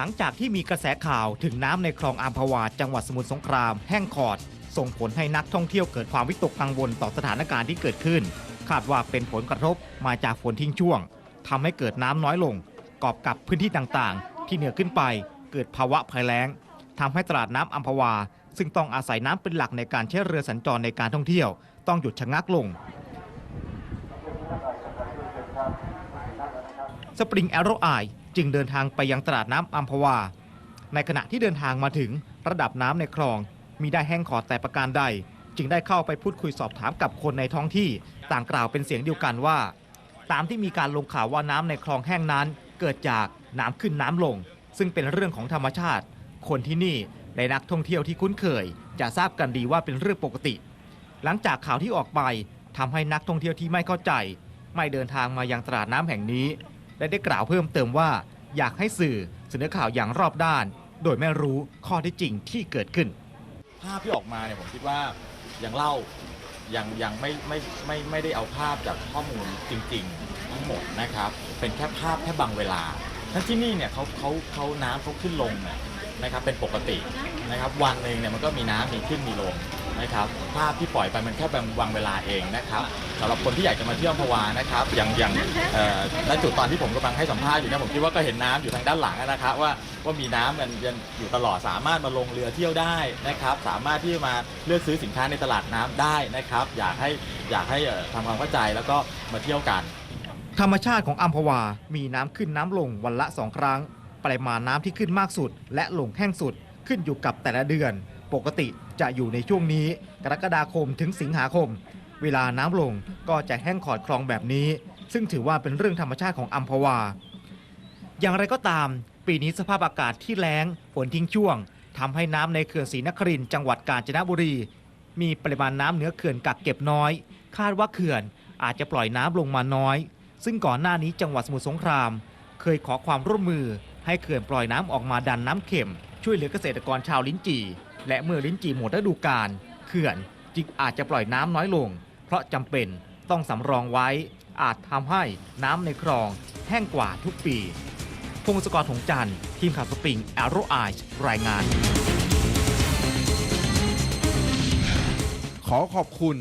หลังจากที่มีกระแสข่าวถึงน้ำในคลองอัมพวาจังหวัดสมุทรสงครามแห้งขอด ส่งผลให้นักท่องเที่ยวเกิดความวิตกกังวลต่อสถานการณ์ที่เกิดขึ้น คาดว่าเป็นผลกระทบมาจากฝนทิ้งช่วงทำให้เกิดน้ำน้อยลง กอบกับพื้นที่ต่างๆ ที่เหนือขึ้นไป เกิดภาวะภัยแล้งทำให้ตลาดน้ำอัมพวา ซึ่งต้องอาศัยน้ำเป็นหลักในการใช้เรือสัญจรในการท่องเที่ยว ต้องหยุดชะงักลง สปริงแอโรไอจึงเดินทางไปยังตลาดน้ำอัมพวา ในขณะที่เดินทางมาถึงระดับน้ำในคลองมีได้แห้งขอดแต่ประการใด จึงได้เข้าไปพูดคุยสอบถามกับคนในท้องที่ต่างกล่าวเป็นเสียงเดียวกันว่า ตามที่มีการลงข่าวว่าน้ำในคลองแห้งนั้น เกิดจากน้ำขึ้นน้ำลง ซึ่งเป็นเรื่องของธรรมชาติ คนที่นี่และนักท่องเที่ยวที่คุ้นเคย จะทราบกันดีว่าเป็นเรื่องปกติ หลังจากข่าวที่ออกไปทำให้นักท่องเที่ยวที่ไม่เข้าใจ ไม่เดินทางมายังตลาดน้ำแห่งนี้ และได้กล่าวเพิ่มเติมว่า อยากให้สื่อเสนอข่าวอย่างรอบด้าน โดยไม่รู้ข้อเที่จริงที่เกิดขึ้น ภาพที่ออกมาเนี่ยผมคิดว่ายังเล่ายังยังไม่ไม่ไม่ไม่ได้เอาภาพจากข้อมูลจริง ๆ ทั้งหมดนะครับ เป็นแค่ภาพแค่บางเวลาทั้งที่นี่เนี่ยเขาเขาเขาน้ำเขาขึ้นลงเนี่ยนะครับเป็นปกตินะครับวันหนึ่งเนี่ยมันก็มีน้ำมีขึ้นมีลง นะครับภาพที่ปล่อยไปมันแค่บางบางเวลาเองนะครับสำหรับคนที่อยากจะมาเที่ยวอัมพวานะครับอย่างอย่างณจุดตอนที่ผมกำลังให้สัมภาษณ์อยู่เนี่ยผมคิดว่าก็เห็นน้ำอยู่ทางด้านหลังนะครับว่าว่ามีน้ำมันยังอยู่ตลอดสามารถมาลงเรือเที่ยวได้นะครับ สามารถที่จะมาเลือกซื้อสินค้าในตลาดน้ำได้นะครับ อยากให้อยากให้ทำความเข้าใจแล้วก็มาเที่ยวกัน ธรรมชาติของอัมพวา มีน้ำขึ้นน้ำลงวันละสองครั้งปริมาณน้ำที่ขึ้นมากสุด และลงแห้งสุดขึ้นอยู่กับแต่ละเดือน ปกติจะอยู่ในช่วงนี้ กรกฎาคมถึงสิงหาคม เวลาน้ำลงก็จะแห้งขอดคลองแบบนี้ ซึ่งถือว่าเป็นเรื่องธรรมชาติของอัมพวา อย่างไรก็ตาม ปีนี้สภาพอากาศที่แล้งฝนทิ้งช่วงทำให้น้ำในเขื่อนศรีนครินจังหวัดกาญจนบุรี มีปริมาณน้ำเหนือเขื่อนกักเก็บน้อย คาดว่าเขื่อนอาจจะปล่อยน้ำลงมาน้อย ซึ่งก่อนหน้านี้จังหวัดสมุทรสงคราม เคยขอความร่วมมือให้เขื่อนปล่อยน้ำออกมาดันน้ำเข็ม ช่วยเหลือเกษตรกรชาวลิ้นจี่ และเมื่อลิ้นจี่หมดฤดูกาลเขื่อนจึงอาจจะปล่อยน้ำน้อยลง เพราะจำเป็นต้องสำรองไว้ อาจทำให้น้ำในคลองแห้งกว่าทุกปีพงศกรถงจันทร์ทีมข่าวสปริงแอโรไอรายงาน ขอขอบคุณ